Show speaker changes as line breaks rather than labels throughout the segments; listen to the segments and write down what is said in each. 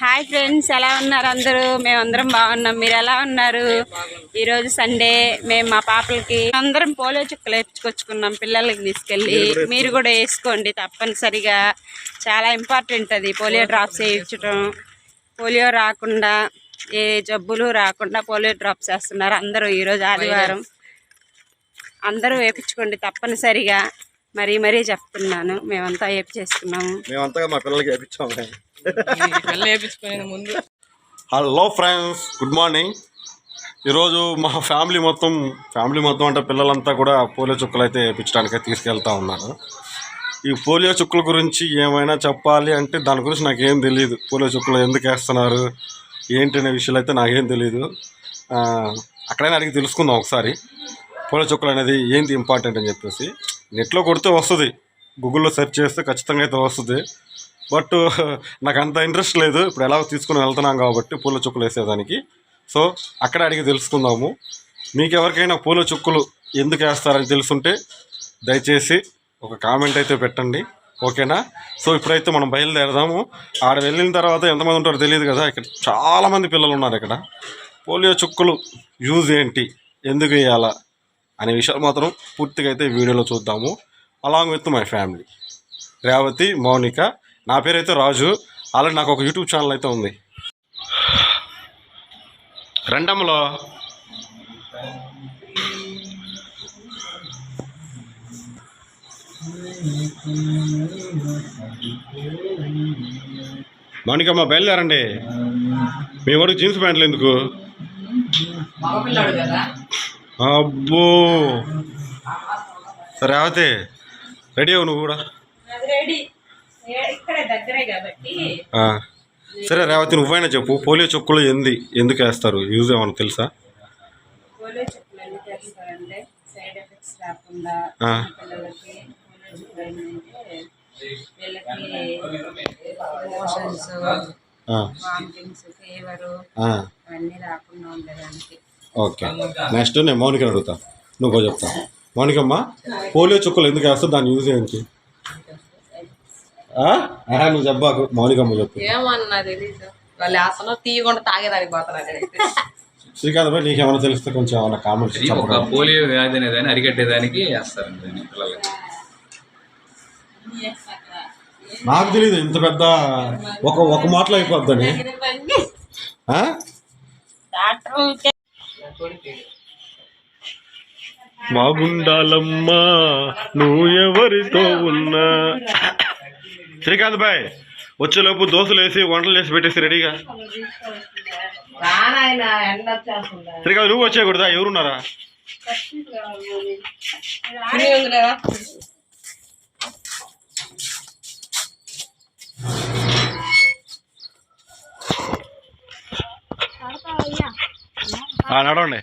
Hi friends ఎలా ఉన్నారు అందరూ? మేమందరం బాగున్నాం. మీరు ఎలా ఉన్నారు? ఈరోజు సండే. మేము మా పాపలకి అందరం పోలియో చుక్కలు వేసుకొచ్చుకున్నాం పిల్లలకి తీసుకెళ్ళి. మీరు కూడా వేసుకోండి తప్పనిసరిగా. చాలా ఇంపార్టెంట్ అది పోలియో డ్రాప్స్ వేయించడం పోలియో రాకుండా ఏ జబ్బులు రాకుండా పోలియో డ్రాప్స్ వేస్తున్నారు అందరూ ఈరోజు ఆదివారం. అందరూ వేపించుకోండి తప్పనిసరిగా. మరీ మరీ చెప్తున్నాను మేమంతా వేపి చేసుకున్నాము
మేమంతగా మా పిల్లలకి
వేపించుకునే ముందు.
హలో ఫ్రెండ్స్ గుడ్ మార్నింగ్ ఈరోజు మా ఫ్యామిలీ మొత్తం ఫ్యామిలీ మొత్తం అంటే పిల్లలంతా కూడా పోలియో చుక్కలు అయితే వేయించడానికి తీసుకెళ్తా ఉన్నాను ఈ పోలియో చుక్కల గురించి ఏమైనా చెప్పాలి అంటే దాని గురించి నాకేం తెలియదు పోలియో చుక్కలు ఎందుకు వేస్తున్నారు ఏంటి అనే విషయాలు అయితే నాకేం తెలియదు అక్కడైనా అడిగి తెలుసుకుందాం ఒకసారి. పోలియో చుక్కలు అనేది ఏంది ఇంపార్టెంట్ అని చెప్పేసి. నెట్లో కొడితే వస్తుంది. గూగుల్లో సెర్చ్ చేస్తే ఖచ్చితంగా అయితే వస్తుంది. బట్ నాకు అంత ఇంట్రెస్ట్ లేదు. ఇప్పుడు ఎలా తీసుకుని వెళ్తున్నాం కాబట్టి పూల చుక్కలు వేసేదానికి. సో అక్కడ అడిగి తెలుసుకుందాము. మీకు ఎవరికైనా పూల చుక్కలు ఎందుకు వేస్తారని తెలుసుంటే దయచేసి ఒక కామెంట్ అయితే పెట్టండి. ఓకేనా? సో ఇప్పుడైతే మనం బయలుదేరదాము. ఆడ వెళ్ళిన తర్వాత ఎంతమంది ఉంటారో తెలియదు కదా ఇక్కడ చాలామంది పిల్లలు ఉన్నారు ఇక్కడ. పోలియో చుక్కలు యూజ్ ఏంటి? ఎందుకు వేయాలా? అనే విషయాలు మాత్రం పూర్తిగా అయితే వీడియోలో చూద్దాము. Along with my family. Revathi Mounika నా పేరైతే రాజు. ఆల్రెడీ నాకు ఒక యూట్యూబ్ ఛానల్ అయితే ఉంది. రెండమ్మలో. మౌనికమ్మ బయలుదేరండి. మీ వాడు జీన్స్ ప్యాంట్లు ఎందుకు?
అబ్బో. సరే
అబ్బో రేవతి రెడీ అవు నువ్వు కూడా. సరే రేవతి నువ్వైనా చెప్పు. పోలియో చుక్కలు ఎంది ఎందుకు వేస్తారు? యూజ్ ఏమన్నా తెలుసా?
పోలియో చుక్కలు ఎందుకు వేస్తారంటే సైడ్ ఎఫెక్ట్స్ రాకుండా
ఆ.
పిల్లలకి పోలియో చుక్కలు ఏంటంటే వీళ్ళకి మోషన్స్
ఆ,
వామిటింగ్స్ ఫీవరు
ఆ,
అవన్నీ రాకుండా ఉండడానికి.
ఓకే. నెక్స్ట్ నేను మౌనికని అడుగుతా. నువ్వు చెప్తా. మౌనికమ్మ పోలియో చుక్కలు ఎందుకు వేస్తావు దాని యూజ్ ఏంటి? నువ్వు చెప్పాకు మౌనికమ్మ చెప్పు.
ఏమన్నా తెలీదు. వాళ్ళు వేస్తున్నా తీయకుండా తాగేదానికి పోతారు అక్కడైతే.
శ్రీకాంత్ భాయ్ నీకేమైనా తెలిస్తే కొంచెం ఏమైనా కామెంట్స్
ఒక పోలియో వ్యాధి అనేదాన్ని అరికట్టేదానికి వేస్తారండి పిల్లలకి.
నాకు తెలియదు ఇంత పెద్ద ఒక ఒక మాటలో అయిపోద్దని. ఆ?
డాక్టర్
బాగుండాలమ్మా నువ్వు ఎవరితో ఉన్నా. శ్రీకాంత్ బాయ్ వచ్చేలోపు దోశలు వేసి వంటలు చేసి పెట్టేసి రెడీగా. శ్రీకాంత్ నువ్వు వచ్చేయకూడదా? ఎవరున్నారా? నడవండి.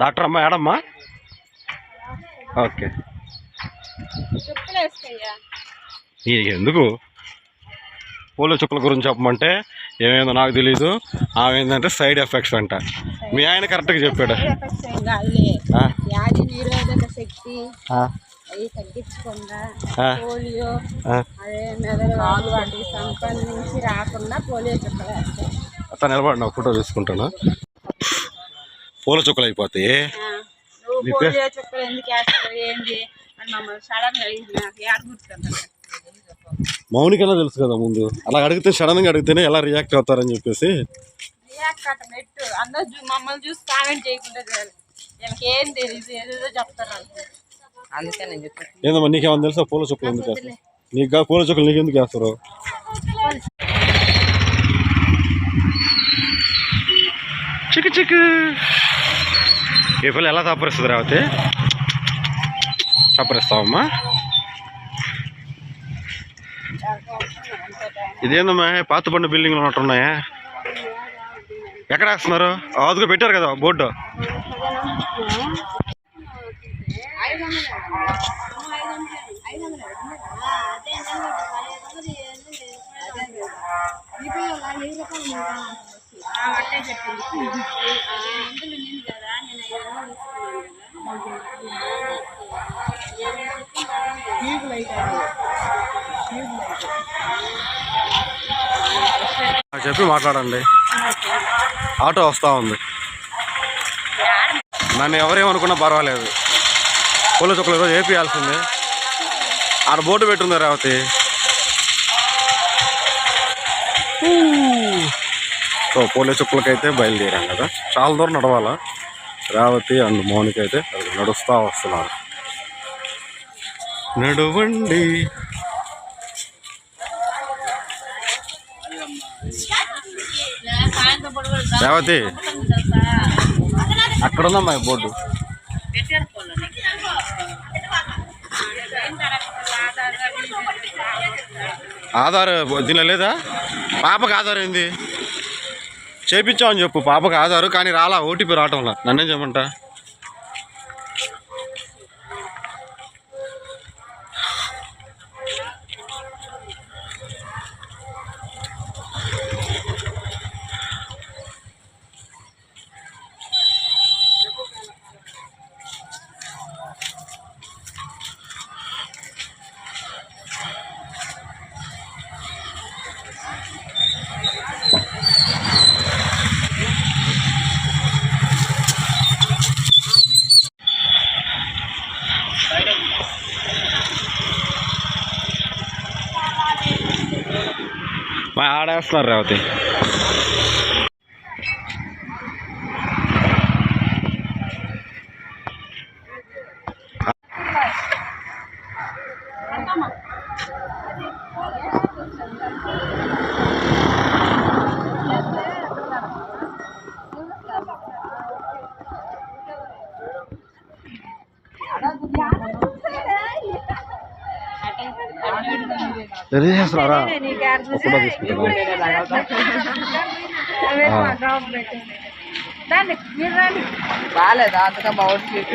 డాక్టర్ అమ్మా ఏడమ్మా? ఓకే. ఎందుకు? పూల చుక్కల గురించి చెప్పమంటే ఏమైందో నాకు తెలియదు ఆమె ఏంటంటే సైడ్ ఎఫెక్ట్స్ అంట. మీ ఆయన కరెక్ట్గా చెప్పాడు.
వ్యాధి నిరోధక శక్తి
ఆ,
అవి తగ్గించకుండా
ఆ.
పోలియో
ఆ.
అదే మెదడు వాళ్ళు వాటికి సంబంధించి రాకుండా పోలియో చుక్కలు వేస్తాయి.
అత్త నిలబడి నా ఫోటో తీసుకుంటాను? పూల చుక్కలు అయిపోతే
ఆ, నువ్వు
నీ పేరు?
పోలియో చుక్కలు ఎందుకు వేస్తావు ఏంటి అని మమ్మల్ని సడన్ అడిగింది. నాకు ఏడ గుర్తుంది
మౌనికన్నా తెలుసు కదా ముందు. అలా అడిగితే సడన్గా అడిగితేనే ఎలా రియాక్ట్ అవుతారని చెప్పేసి.
కట్ట నెట్టు అందరూ చూ- మమ్మల్ని చూసి కామెంట్ చేయకుండా చాలు వీళ్ళకి ఏం తెలియదు ఏదేదో చెప్తారు అనుకో.
అందుకే నేను చెప్పాను
ఏందమ్మా నీకేమైనా తెలుసా? పూల చుక్కలు ఎందుకు వేస్తారు? నీకు? కాదు, పూల చుక్కలు నీకు ఎందుకు వేస్తారు చిక్కు చిక్కు. ఈ పిల్ల ఎలా తప్పరిస్తుంది రావతి? తప్పరిస్తావమ్మా ఇదేందమ్మా పాత పండు బిల్డింగ్లు ఉన్నట్టున్నాయా? ఎక్కడ వేస్తున్నారు? అదుగు పెట్టారు కదా బోర్డు. చెప్పి మాట్లాడండి. ఆటో వస్తూ ఉంది. నన్ను ఎవరేమనుకున్నా పర్వాలేదు. పూల చుక్కలు ఈరోజు వేపియాల్సిందే ఆడ బోర్డు పెట్టుంది రేవతి? సో పోలే చుక్కలకైతే బయలుదేరాం కదా. చాలా దూరం నడవాలా? రేవతి అండ్ మౌనిక అయితే అది నడుస్తూ వస్తున్నారు. నడవండి. రేవతి. అక్కడ ఉందమ్మా బోర్డు. ఆధార్ దీనిలో లేదా పాపకి ఆధార్ ఏంది? చేపించామని చెప్పు పాపకి ఆధారు కానీ రాలా ఓటీపీ రావటంలా నన్నేం చేయమంటా? మా ఆడేస్తున్నారు రేవతి రెడీ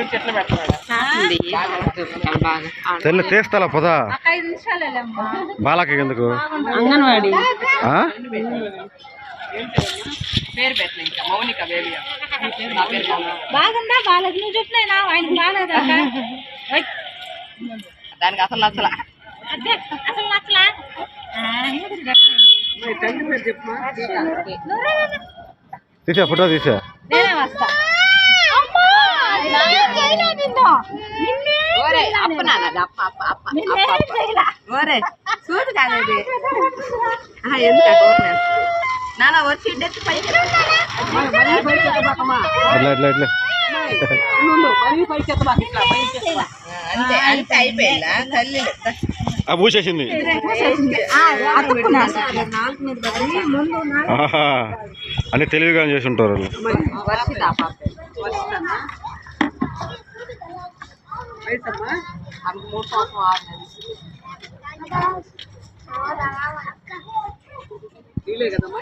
చెట్లు పెడతాడు
తెల్ల తీస్తాలా పదా. బాలకి ఎందుకు?
అంగన్వాడి.
ఆ?
పేరు పెట్టిన ఇంకా. మౌనిక బేబీ. నా పేరు మౌనిక.
బాగుందా? నువ్వు చెప్పినా బాగాలేదు
దానికి అసలు నచ్చల.
అసలు నచ్చలా
తీసా ఫోటో తీసా.
చూడు కాదు వచ్చి పైకి అంతే అంతే అయిపోయిందా? తల్లి.
పూసేసింది
ఆ, అతుక్కున్నా.
ఆహా అని తెలివిగా చేసి ఉంటారు వాళ్ళు కదమ్మా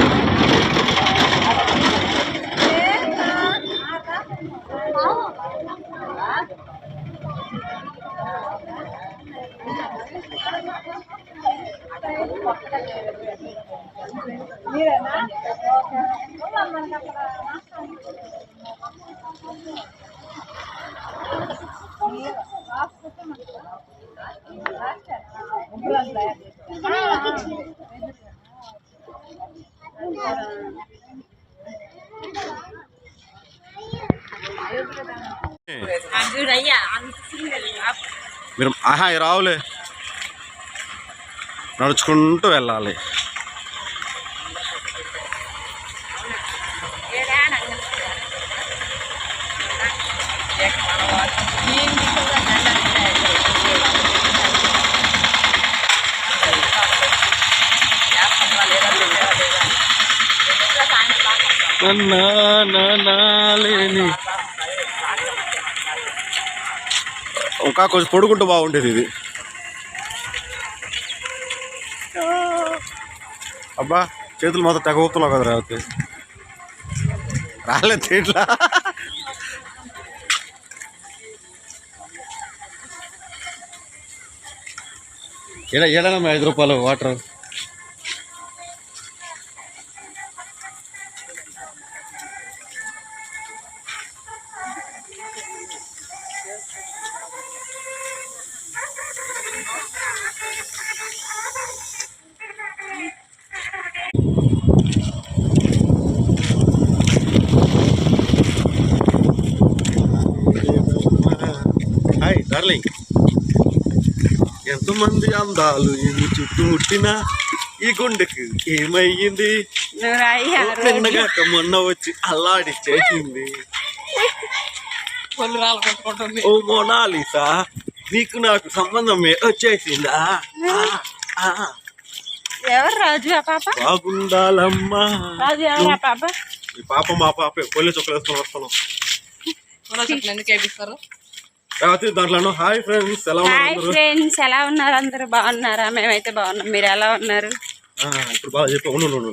ఆహా రావులే నడుచుకుంటూ వెళ్ళాలి నా నా నా లేని ఇంకా కొంచెం పొడుగుంటే బాగుండేది ఇది. అబ్బా చేతులు మొత్తం తెగ ఊపుతున్నావు కదా రావతి రాలేదు తీట్లా ఏడా ఏడనమ్మా ఐదు రూపాయలు వాటర్? డార్లింగ్. ఎంతమంది అందాలు ఇవి చుట్టుముట్టినా ఈ గుండెకి ఏమయ్యింది?
నువ్వు రాయి ఆ రోజు.
నిన్నగా మొన్న వచ్చి అల్లాడి చేసింది. ఓ మోనాలిసా నీకు నాకు సంబంధమే వచ్చేసిందా? ఆ, ఆ,
ఎవరు రాజు ఆ పాప?
బాగుండాలమ్మా.
రాజు ఎవరు ఆ పాప?
ఈ పాప మా పాపే. పొల్లి చొక్కలు వేసుకొని వస్తున్నాం రాత్రి దాంట్లో హాయ్ ఫ్రెండ్స్ ఎలా ఉన్నారు
హాయ్
అందరూ?
ఫ్రెండ్స్ ఎలా ఉన్నారు అందరూ? బాగున్నారా? మేమైతే బాగున్నాం. మీరు ఎలా ఉన్నారు?
ఇప్పుడు బాగా చెప్పి. ఉండు.